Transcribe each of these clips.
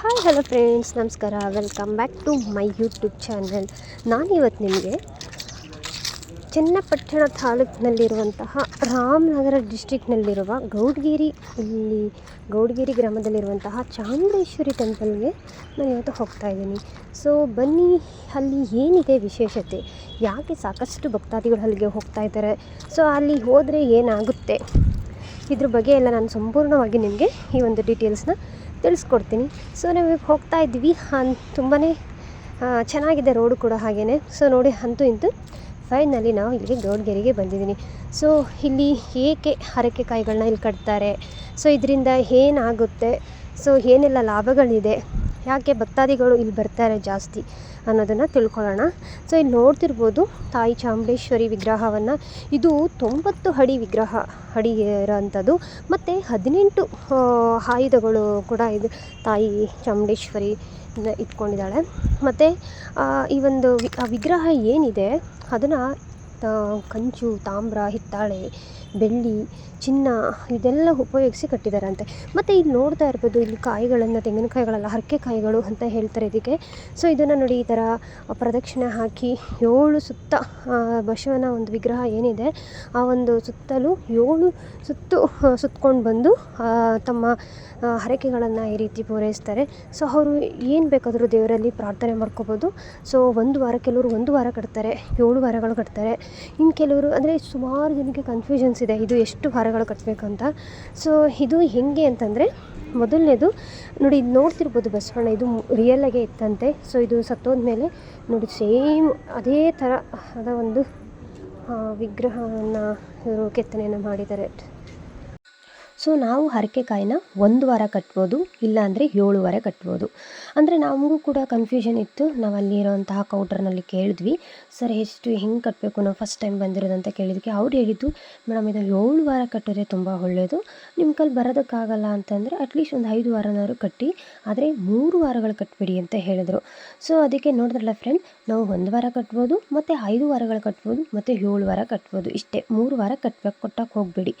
Hi hello friends ನಮಸ್ಕಾರ. Welcome back to my YouTube channel ನಾನಿವತ್ತು ನಿಮಗೆ ಚನ್ನಪಟ್ಟಣ ತಾಲೂಕಿನಲ್ಲಿರುವಂತಹ ರಾಮನಗರ ಡಿಸ್ಟಿಕ್ನಲ್ಲಿರುವ ಗೌಡ್ಗಿರಿ ಇಲ್ಲಿ ಗೌಡ್ಗಿರಿ ಗ್ರಾಮದಲ್ಲಿರುವಂತಹ ಚಾಮುಂಡೇಶ್ವರಿ ಟೆಂಪಲ್ಗೆ ನಾನು ಇವತ್ತು ಹೋಗ್ತಾ ಇದ್ದೀನಿ. ಸೊ ಬನ್ನಿ, ಅಲ್ಲಿ ಏನಿದೆ ವಿಶೇಷತೆ? ಯಾಕೆ ಸಾಕಷ್ಟು ಭಕ್ತಾದಿಗಳು ಅಲ್ಲಿಗೆ ಹೋಗ್ತಾ ಇದ್ದಾರೆ? ಸೊ ಅಲ್ಲಿ ಹೋದರೆ ಏನಾಗುತ್ತೆ? ಇದ್ರ ಬಗ್ಗೆ ಎಲ್ಲ ನಾನು ಸಂಪೂರ್ಣವಾಗಿ ನಿಮಗೆ ಈ ಒಂದು ಡೀಟೇಲ್ಸ್ನ ತಿಳಿಸ್ಕೊಡ್ತೀನಿ. ಸೊ ನಾವು ಹೋಗ್ತಾ ಇದ್ವಿ ಅನ್ ತುಂಬಾ ಚೆನ್ನಾಗಿದೆ ರೋಡು ಕೂಡ ಹಾಗೆಯೇ ಸೊ ನೋಡಿ ಅಂತೂ ಇಂತೂ. ಫೈನಲಿ ನಾವು ಇಲ್ಲಿಗೆ ಗೌಡ್ಗೆರೆಗೆ ಬಂದಿದ್ದೀನಿ. ಸೊ ಇಲ್ಲಿ ಏಕೆ ಹರಕೆ ಕಾಯಿಗಳನ್ನ ಇಲ್ಲಿ ಕಟ್ತಾರೆ? ಸೊ ಇದರಿಂದ ಏನಾಗುತ್ತೆ? ಸೊ ಏನೆಲ್ಲ ಲಾಭಗಳಿದೆ? ಯಾಕೆ ಭಕ್ತಾದಿಗಳು ಇಲ್ಲಿ ಬರ್ತಾರೆ ಜಾಸ್ತಿ ಅನ್ನೋದನ್ನು ತಿಳ್ಕೊಳ್ಳೋಣ. ಸೊ ಇಲ್ಲಿ ನೋಡ್ತಿರ್ಬೋದು ತಾಯಿ ಚಾಮುಂಡೇಶ್ವರಿ ವಿಗ್ರಹವನ್ನು. ಇದು ತೊಂಬತ್ತು ಅಡಿ ವಿಗ್ರಹ ಅಡಿ ಇರೋಂಥದ್ದು ಮತ್ತು ಹದಿನೆಂಟು ಆಯುಧಗಳು ಕೂಡ ಇದು ತಾಯಿ ಚಾಮುಂಡೇಶ್ವರಿ ಇಟ್ಕೊಂಡಿದ್ದಾಳೆ. ಮತ್ತು ಈ ಒಂದು ವಿಗ್ರಹ ಏನಿದೆ, ಅದನ್ನು ಕಂಚು, ತಾಮ್ರ, ಹಿತ್ತಾಳೆ, ಬೆಳ್ಳಿ, ಚಿನ್ನ ಇದೆಲ್ಲ ಉಪಯೋಗಿಸಿ ಕಟ್ಟಿದ್ದಾರಂತೆ ಮತ್ತು ಇಲ್ಲಿ ನೋಡ್ತಾ ಇರ್ಬೋದು ಇಲ್ಲಿ ಕಾಯಿಗಳನ್ನು, ತೆಂಗಿನಕಾಯಿಗಳೆಲ್ಲ ಹರಕೆ ಕಾಯಿಗಳು ಅಂತ ಹೇಳ್ತಾರೆ ಇದಕ್ಕೆ. ಸೊ ಇದನ್ನು ನೋಡಿ ಈ ಥರ ಪ್ರದಕ್ಷಿಣೆ ಹಾಕಿ ಏಳು ಸುತ್ತ ಬಸವನ ಒಂದು ವಿಗ್ರಹ ಏನಿದೆ, ಆ ಒಂದು ಸುತ್ತಲೂ ಏಳು ಸುತ್ತು ಸುತ್ತಕೊಂಡು ಬಂದು ತಮ್ಮ ಹರಕೆಗಳನ್ನು ಈ ರೀತಿ ಪೂರೈಸ್ತಾರೆ. ಸೊ ಅವರು ಏನು ಬೇಕಾದರೂ ದೇವರಲ್ಲಿ ಪ್ರಾರ್ಥನೆ ಮಾಡ್ಕೋಬೋದು. ಸೊ ಒಂದು ವಾರ ಕೆಲವರು ಒಂದು ವಾರ ಕಟ್ತಾರೆ, ಏಳು ವಾರಗಳು ಕಟ್ತಾರೆ. ಇನ್ನು ಕೆಲವರು, ಅಂದರೆ ಸುಮಾರು ಜನಕ್ಕೆ ಕನ್ಫ್ಯೂಷನ್ಸ್ ಇದೆ, ಇದು ಎಷ್ಟು ವಾರಗಳು ಕಟ್ಟಬೇಕು ಅಂತ. ಸೊ ಇದು ಹೇಗೆ ಅಂತಂದರೆ, ಮೊದಲನೇದು, ನೋಡಿ ಇದು ನೋಡ್ತಿರ್ಬೋದು ಬಸವಣ್ಣ ಇದು ರಿಯಲಾಗೇ ಇತ್ತಂತೆ. ಸೊ ಇದು ಸತ್ತೋದ ಮೇಲೆ ನೋಡಿ ಸೇಮ್ ಅದೇ ಥರ ಅದ ಒಂದು ವಿಗ್ರಹವನ್ನು ಇವರು ಕೆತ್ತನೆಯನ್ನು ಮಾಡಿದ್ದಾರೆ. ಸೊ ನಾವು ಹರಕೆ ಕಾಯಿನ ಒಂದು ವಾರ ಕಟ್ಬೋದು, ಇಲ್ಲಾಂದರೆ ಏಳು ವಾರ ಕಟ್ಬೋದು. ಅಂದರೆ ನಮಗೂ ಕೂಡ ಕನ್ಫ್ಯೂಷನ್ ಇತ್ತು. ನಾವು ಅಲ್ಲಿರೋಂತಹ ಕೌಂಟರ್ನಲ್ಲಿ ಕೇಳಿದ್ವಿ. ಸರ್, ಎಷ್ಟು ಹೆಂಗೆ ಕಟ್ಟಬೇಕು ನಾವು ಫಸ್ಟ್ ಟೈಮ್ ಬಂದಿರೋದಂತ ಅಂತ ಕೇಳಿದ್ದಕ್ಕೆ ಅವ್ರು ಹೇಳಿದ್ದು ಮೇಡಮ್ ಇದು ಏಳು ವಾರ ಕಟ್ಟಿದ್ರೆ ತುಂಬ ಒಳ್ಳೆಯದು ನಿಮ್ಮ ಕಲ್ಲಿ ಬರೋದಕ್ಕಾಗಲ್ಲ ಅಂತಂದರೆ ಅಟ್ಲೀಸ್ಟ್ ಒಂದು ಐದು ವಾರನಾದ್ರು ಕಟ್ಟಿ, ಆದರೆ ಮೂರು ವಾರಗಳು ಕಟ್ಬಿಡಿ ಅಂತ ಹೇಳಿದರು. ಸೊ ಅದಕ್ಕೆ ನೋಡಿದ್ರಲ್ಲ ಫ್ರೆಂಡ್ ನಾವು ಒಂದು ವಾರ ಕಟ್ಬೋದು, ಮತ್ತು ಐದು ವಾರಗಳು ಕಟ್ಬೋದು, ಮತ್ತು ಏಳು ವಾರ ಕಟ್ಬೋದು. ಇಷ್ಟೇ, ಮೂರು ವಾರ ಕಟ್ಬೇಕು ಕೊಟ್ಟಕ್ಕೆ ಹೋಗಬೇಡಿ.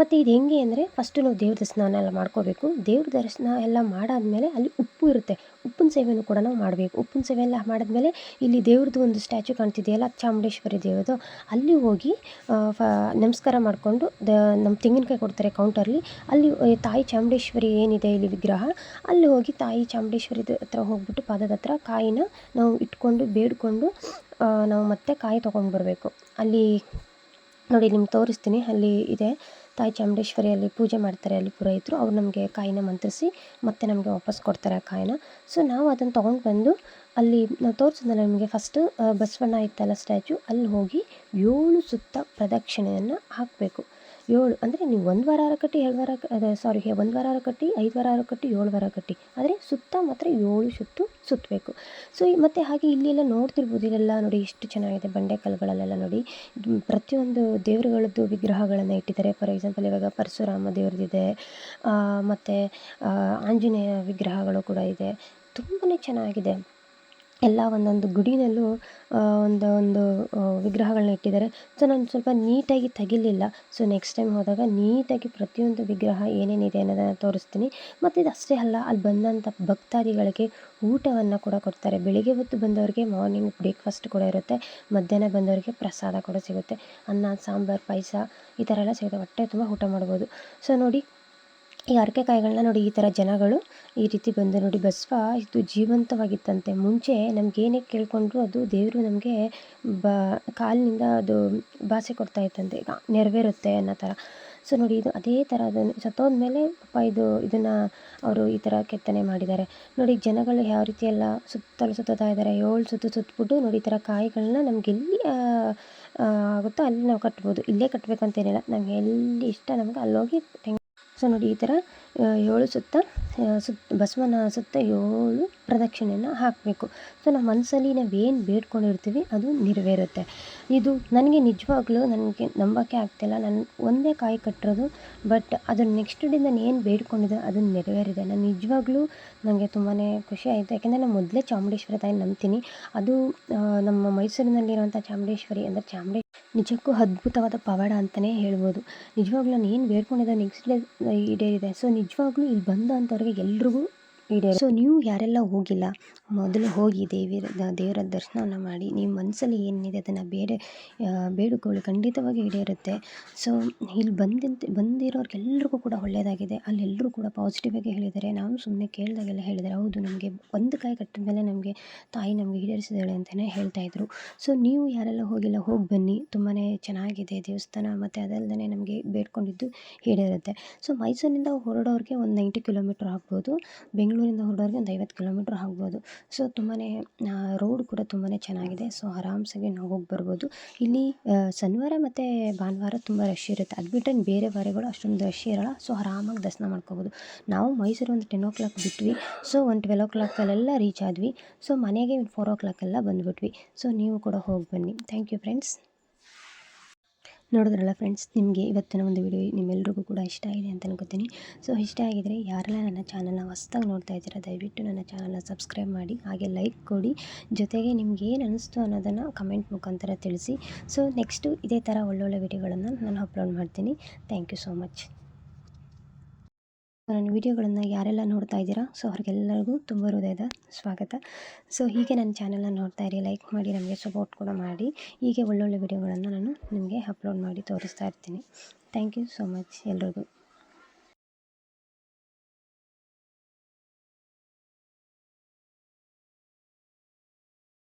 ಮತ್ತು ಇದು ಹೆಂಗೆ ಅಂದರೆ ಫಸ್ಟು ನಾವು ದೇವ್ರ ದರ್ಶನ ಎಲ್ಲ ಮಾಡ್ಕೋಬೇಕು. ದೇವ್ರ ದರ್ಶನ ಎಲ್ಲ ಮಾಡಾದಮೇಲೆ ಅಲ್ಲಿ ಉಪ್ಪು ಇರುತ್ತೆ. ಉಪ್ಪಿನ ಸೇವೆನೂ ಕೂಡ ನಾವು ಮಾಡಬೇಕು. ಉಪ್ಪಿನ ಸೇವೆ ಎಲ್ಲ ಮಾಡಿದ್ಮೇಲೆ ಇಲ್ಲಿ ದೇವ್ರದ್ದು ಒಂದು ಸ್ಟ್ಯಾಚು ಕಾಣ್ತಿದೆಯಲ್ಲ, ಚಾಮುಂಡೇಶ್ವರಿ ದೇವ್ರದ್ದು ಅಲ್ಲಿ ಹೋಗಿ ಫ, ನಮಸ್ಕಾರ ಮಾಡಿಕೊಂಡು ದ ನಮ್ಮ ತೆಂಗಿನಕಾಯಿ ಕೊಡ್ತಾರೆ ಕೌಂಟರ್ಲಿ ಅಲ್ಲಿ. ತಾಯಿ ಚಾಮುಂಡೇಶ್ವರಿ ಏನಿದೆ ಇಲ್ಲಿ ವಿಗ್ರಹ? ಅಲ್ಲಿ ಹೋಗಿ ತಾಯಿ ಚಾಮುಂಡೇಶ್ವರಿ ಹತ್ರ ಹೋಗ್ಬಿಟ್ಟು ಪಾದದ ಹತ್ರ ಕಾಯಿನ ನಾವು ಇಟ್ಕೊಂಡು ಬೇಡ್ಕೊಂಡು ನಾವು ಮತ್ತೆ ಕಾಯಿ ತೊಗೊಂಡು ಬರಬೇಕು ಅಲ್ಲಿ ನೋಡಿ ನಿಮ್ಗೆ ತೋರಿಸ್ತೀನಿ. ಅಲ್ಲಿ ಇದೆ. ತಾಯಿ ಚಾಮುಂಡೇಶ್ವರಿಯಲ್ಲಿ ಪೂಜೆ ಮಾಡ್ತಾರೆ ಅಲ್ಲಿ ಪುರೋಹಿತರು, ಅವ್ರು ನಮಗೆ ಕಾಯಿನ ಮಂತ್ರಿಸಿ ಮತ್ತೆ ನಮಗೆ ವಾಪಸ್ ಕೊಡ್ತಾರೆ ಆ ಕಾಯಿನ. ಸೊ ನಾವು ಅದನ್ನು ತೊಗೊಂಡು ಬಂದು ಅಲ್ಲಿ ನಾವು ತೋರಿಸಿದ್ನಲ್ಲ ನಮಗೆ ಫಸ್ಟು ಬಸವಣ್ಣ ಇತ್ತಲ್ಲ ಸ್ಟ್ಯಾಚು ಅಲ್ಲಿ ಹೋಗಿ ಏಳು ಸುತ್ತ ಪ್ರದಕ್ಷಿಣೆಯನ್ನು ಹಾಕಬೇಕು. ಏಳು, ಅಂದರೆ ನೀವು ಒಂದು ವಾರ ಕಟ್ಟಿ ಎರಡು ವಾರ ಸಾರಿ ಒಂದು ವಾರ ಕಟ್ಟಿ ಐದು ವಾರ ಕಟ್ಟಿ ಏಳು ವಾರ ಕಟ್ಟಿ ಆದರೆ ಸುತ್ತ ಮಾತ್ರ ಏಳು ಸುತ್ತು ಸುತ್ತಬೇಕು ಸೊ ಮತ್ತು ಹಾಗೆ ಇಲ್ಲೆಲ್ಲ ನೋಡ್ತಿರ್ಬೋದು, ಇಲ್ಲೆಲ್ಲ ನೋಡಿ ಎಷ್ಟು ಚೆನ್ನಾಗಿದೆ ಬಂಡೆ ಕಲ್ಗಳಲ್ಲೆಲ್ಲ ನೋಡಿ. ಪ್ರತಿಯೊಂದು ದೇವರುಗಳದ್ದು ವಿಗ್ರಹಗಳನ್ನು ಇಟ್ಟಿದ್ದಾರೆ. ಫಾರ್ ಎಕ್ಸಾಂಪಲ್ ಇವಾಗ ಪರಶುರಾಮ ದೇವ್ರದ್ದಿದೆ. ಮತ್ತು ಆಂಜನೇಯ ವಿಗ್ರಹಗಳು ಕೂಡ ಇದೆ. ತುಂಬಾ ಚೆನ್ನಾಗಿದೆ. ಎಲ್ಲ ಒಂದೊಂದು ಗುಡಿನಲ್ಲೂ ಒಂದು ಒಂದು ವಿಗ್ರಹಗಳನ್ನ ಇಟ್ಟಿದ್ದಾರೆ. ಸೊ ನಾನು ಸ್ವಲ್ಪ ನೀಟಾಗಿ ತೆಗಿಲಿಲ್ಲ. ಸೊ ನೆಕ್ಸ್ಟ್ ಟೈಮ್ ಹೋದಾಗ ನೀಟಾಗಿ ಪ್ರತಿಯೊಂದು ವಿಗ್ರಹ ಏನೇನಿದೆ ಅನ್ನೋದನ್ನು ತೋರಿಸ್ತೀನಿ. ಮತ್ತು ಇದು ಅಷ್ಟೇ ಅಲ್ಲ, ಅಲ್ಲಿ ಬಂದಂಥ ಭಕ್ತಾದಿಗಳಿಗೆ ಊಟವನ್ನು ಕೂಡ ಕೊಡ್ತಾರೆ. ಬೆಳಿಗ್ಗೆ ಹೊತ್ತು ಬಂದವರಿಗೆ ಮಾರ್ನಿಂಗ್ ಬ್ರೇಕ್ಫಾಸ್ಟ್ ಕೂಡ ಇರುತ್ತೆ. ಮಧ್ಯಾಹ್ನ ಬಂದವರಿಗೆ ಪ್ರಸಾದ ಕೂಡ ಸಿಗುತ್ತೆ. ಅನ್ನ, ಸಾಂಬಾರು, ಪಾಯಸ ಈ ಥರ ಎಲ್ಲ ಸಿಗುತ್ತೆ. ಹೊಟ್ಟೆ ತುಂಬ ಊಟ ಮಾಡ್ಬೋದು. ಸೊ ನೋಡಿ ಈ ಹರಕೆ ಕಾಯಿಗಳನ್ನ ನೋಡಿ ಈ ಥರ ಜನಗಳು ಈ ರೀತಿ ಬಂದು ನೋಡಿ ಬಸವ ಇದು ಜೀವಂತವಾಗಿತ್ತಂತೆ. ಮುಂಚೆ ನಮ್ಗೆ ಏನೇ ಕೇಳಿಕೊಂಡ್ರು ಅದು ದೇವರು ನಮಗೆ ಬ, ಕಾಲಿನಿಂದ ಅದು ಭಾಸೆ ಕೊಡ್ತಾ ಇತ್ತಂತೆ. ಈಗ ನೆರವೇರುತ್ತೆ ಅನ್ನೋ ಥರ ಸೊ ನೋಡಿ ಇದು ಅದೇ ಥರ ಅದನ್ನು ಸತ್ತೋದ್ಮೇಲೆ ಪಾಪ ಇದು, ಇದನ್ನು ಅವರು ಈ ಥರ ಕೆತ್ತನೆ ಮಾಡಿದ್ದಾರೆ. ನೋಡಿ ಜನಗಳು ಯಾವ ರೀತಿ ಎಲ್ಲ ಸುತ್ತಲೂ ಸುತ್ತಾ ಇದ್ದಾರೆ. ಏಳು ಸುತ್ತು ಸುತ್ತಬಿಟ್ಟು ನೋಡಿ ಈ ಥರ ಕಾಯಿಗಳನ್ನ ನಮ್ಗೆ ಎಲ್ಲಿ ಆಗುತ್ತೋ ಅಲ್ಲಿ ನಾವು ಕಟ್ಬೋದು. ಇಲ್ಲೇ ಕಟ್ಟಬೇಕಂತೇನಿಲ್ಲ ನಮ್ಗೆ ಎಲ್ಲಿ ಇಷ್ಟ ನಮ್ಗೆ ಅಲ್ಲೋಗಿ ಸೊ ನೋಡಿ ಈ ಥರ ಏಳು ಸುತ್ತ. ಸುತ್ತ ಬಸವನ ಸುತ್ತ ಏಳು ಪ್ರದಕ್ಷಿಣೆಯನ್ನು ಹಾಕಬೇಕು. ಸೊ, ನಮ್ಮ ಮನಸ್ಸಲ್ಲಿ ಏನು ಬೇಡ್ಕೊಂಡಿರ್ತೀವಿ, ಅದು ನೆರವೇರುತ್ತೆ. ಇದು ನನಗೆ ನಿಜವಾಗ್ಲೂ ನನಗೆ ನಂಬೋಕ್ಕೆ ಆಗ್ತಿಲ್ಲ. ನಾನು, ಒಂದೇ ಕಾಯಿ ಕಟ್ಟಿರೋದು, ಬಟ್ ಅದನ್ನು ನೆಕ್ಸ್ಟ್ ಡೇ ನಾನು ಏನು ಬೇಡ್ಕೊಂಡಿದ್ದೆ, ಅದು ನೆರವೇರಿದೆ. ನಾನು ನಿಜವಾಗ್ಲೂ ನನಗೆ ತುಂಬಾ ಖುಷಿ ಆಯಿತು. ಯಾಕೆಂದರೆ ನಾನು ಮೊದಲೇ ಚಾಮುಂಡೇಶ್ವರಿ ತಾಯಿ ನಂಬ್ತೀನಿ. ಅದು ನಮ್ಮ ಮೈಸೂರಿನಲ್ಲಿರುವಂಥ ಚಾಮುಂಡೇಶ್ವರಿ ಅಂದರೆ ಚಾಮುಂಡೇ, ನಿಜಕ್ಕೂ ಅದ್ಭುತವಾದ ಪವಾಡ ಅಂತಲೇ ಹೇಳ್ಬೋದು. ನಿಜವಾಗ್ಲೂ ನಾನು ಏನು ಬೇಡ್ಕೊಂಡಿದ್ದೆ ನೆಕ್ಸ್ಟ್ ಡೇ ಈಡೇರಿದೆ. ಸೊ, ನಿಜವಾಗ್ಲೂ ಇಲ್ಲಿ ಬಂದಂಥವ್ರಿಗೆ ಎಲ್ರಿಗೂ ಈಡೇರು. ಸೊ ನೀವು ಯಾರೆಲ್ಲ ಹೋಗಿಲ್ಲ, ಮೊದಲು ಹೋಗಿ ದೇವಿರ, ದೇವರ ದರ್ಶನವನ್ನ ಮಾಡಿ ನಿಮ್ಮ ಮನಸ್ಸಲ್ಲಿ ಏನಿದೆ ಅದನ್ನು ಬೇರೆ ಬೇಡಿಕೊಳ್ಳಿ, ಖಂಡಿತವಾಗಿ ಈಡೇರುತ್ತೆ. ಸೊ ಇಲ್ಲಿ ಬಂದಂತ ಬಂದಿರೋರ್ಗೆಲ್ರಿಗೂ ಕೂಡ ಒಳ್ಳೆಯದಾಗಿದೆ ಅಲ್ಲೆಲ್ಲರೂ ಕೂಡ ಪಾಸಿಟಿವ್ ಆಗಿ ಹೇಳಿದ್ದಾರೆ. ನಾನು ಸುಮ್ಮನೆ ಕೇಳಿದಾಗೆಲ್ಲ ಹೇಳಿದ್ದಾರೆ, ಹೌದು, ನಮಗೆ ಒಂದು ಕಾಯಿ ಕಟ್ಟಿದ ಮೇಲೆ ನಮಗೆ ತಾಯಿ ನಮಗೆ ಈಡೇರಿಸಿದ್ದಾಳೆ ಅಂತಲೇ ಹೇಳ್ತಾಯಿದ್ರು ಸೊ ನೀವು ಯಾರೆಲ್ಲ ಹೋಗಿಲ್ಲ, ಹೋಗಿ ಬನ್ನಿ. ತುಂಬಾ ಚೆನ್ನಾಗಿದೆ ದೇವಸ್ಥಾನ, ಮತ್ತು ಅದಲ್ಲದೆ ನಮಗೆ ಬೇಡ್ಕೊಂಡಿದ್ದು ಈಡೇರುತ್ತೆ. ಸೊ ಮೈಸೂರಿನಿಂದ ಹೊರಡೋರಿಗೆ ಒಂದು ನೈಂಟಿ ಕಿಲೋಮೀಟ್ರ್ ಆಗ್ಬೋದು. ಬೆಂಗಳೂರಿಂದ ಹೊರಡೋರಿಗೆ ಒಂದು ಐವತ್ತು ಕಿಲೋಮೀಟ್ರ್ ಆಗ್ಬೋದು. ಸೊ ತುಂಬಾ ರೋಡ್ ಕೂಡ ತುಂಬಾ ಚೆನ್ನಾಗಿದೆ. ಸೊ ಆರಾಮ್ಸಾಗಿ ನಾವು ಹೋಗಿ ಬರ್ಬೋದು. ಇಲ್ಲಿ ಶನಿವಾರ ಮತ್ತು ಭಾನುವಾರ ತುಂಬ ರಶ್ ಇರುತ್ತೆ. ಅದು ಬಿಟ್ಟರೆ ಬೇರೆ ವಾರಗಳು ಅಷ್ಟೊಂದು ರಶ್ ಇರೋಲ್ಲ. ಸೊ ಆರಾಮಾಗಿ ದರ್ಶನ ಮಾಡ್ಕೋಬೋದು. ನಾವು ಮೈಸೂರು ಒಂದು ಟೆನ್ ಓ ಕ್ಲಾಕ್ ಬಿಟ್ವಿ. ಸೊ ಒಂದು ಟ್ವೆಲ್ ಓ ಕ್ಲಾಕಲ್ಲೆಲ್ಲ ರೀಚ್ ಆದ್ವಿ. ಸೊ ಮನೆಗೆ ಫೋರ್ ಓ ಕ್ಲಾಕೆಲ್ಲ ಬಂದುಬಿಟ್ವಿ. ಸೊ ನೀವು ಕೂಡ ಹೋಗಿ ಬನ್ನಿ. ಥ್ಯಾಂಕ್ ಯು ಫ್ರೆಂಡ್ಸ್ ನೋಡಿದ್ರಲ್ಲ ಫ್ರೆಂಡ್ಸ್ ನಿಮಗೆ ಇವತ್ತಿನ ಒಂದು ವಿಡಿಯೋ ನಿಮ್ಮೆಲ್ರಿಗೂ ಕೂಡ ಇಷ್ಟ ಆಗಿದೆ ಅಂತ ಅನ್ಕೋತೀನಿ. ಸೊ ಇಷ್ಟ ಆಗಿದರೆ ಯಾರೆಲ್ಲ ನನ್ನ ಚಾನಲ್ನ ಹೊಸ್ದಾಗಿ ನೋಡ್ತಾ ಇದ್ದೀರಾ, ದಯವಿಟ್ಟು ನನ್ನ ಚಾನಲ್ನ ಸಬ್ಸ್ಕ್ರೈಬ್ ಮಾಡಿ, ಹಾಗೆ ಲೈಕ್ ಕೊಡಿ. ಜೊತೆಗೆ ನಿಮ್ಗೆ ಏನು ಅನಿಸ್ತು ಅನ್ನೋದನ್ನು ಕಮೆಂಟ್ ಮುಖಾಂತರ ತಿಳಿಸಿ. ಸೊ ನೆಕ್ಸ್ಟು ಇದೇ ಥರ ಒಳ್ಳೊಳ್ಳೆ ವಿಡಿಯೋಗಳನ್ನು ನಾನು ಅಪ್ಲೋಡ್ ಮಾಡ್ತೀನಿ. ಥ್ಯಾಂಕ್ ಯು ಸೋ ಮಚ್ ನನ್ನ ವೀಡಿಯೋಗಳನ್ನು ಯಾರೆಲ್ಲ ನೋಡ್ತಾ ಇದ್ದೀರಾ? ಸೊ ಅವ್ರಿಗೆಲ್ಲರಿಗೂ ತುಂಬ ಹೃದಯದ ಸ್ವಾಗತ. ಸೊ ಹೀಗೆ ನನ್ನ ಚಾನಲನ್ನು ನೋಡ್ತಾ ಇರಿ, ಲೈಕ್ ಮಾಡಿ, ನಮಗೆ ಸಪೋರ್ಟ್ ಕೂಡ ಮಾಡಿ. ಹೀಗೆ ಒಳ್ಳೊಳ್ಳೆ ವೀಡಿಯೋಗಳನ್ನು ನಾನು ನಿಮಗೆ ಅಪ್ಲೋಡ್ ಮಾಡಿ ತೋರಿಸ್ತಾ ಇರ್ತೀನಿ. ಥ್ಯಾಂಕ್ ಯು ಸೊ ಮಚ್ ಎಲ್ರಿಗೂ.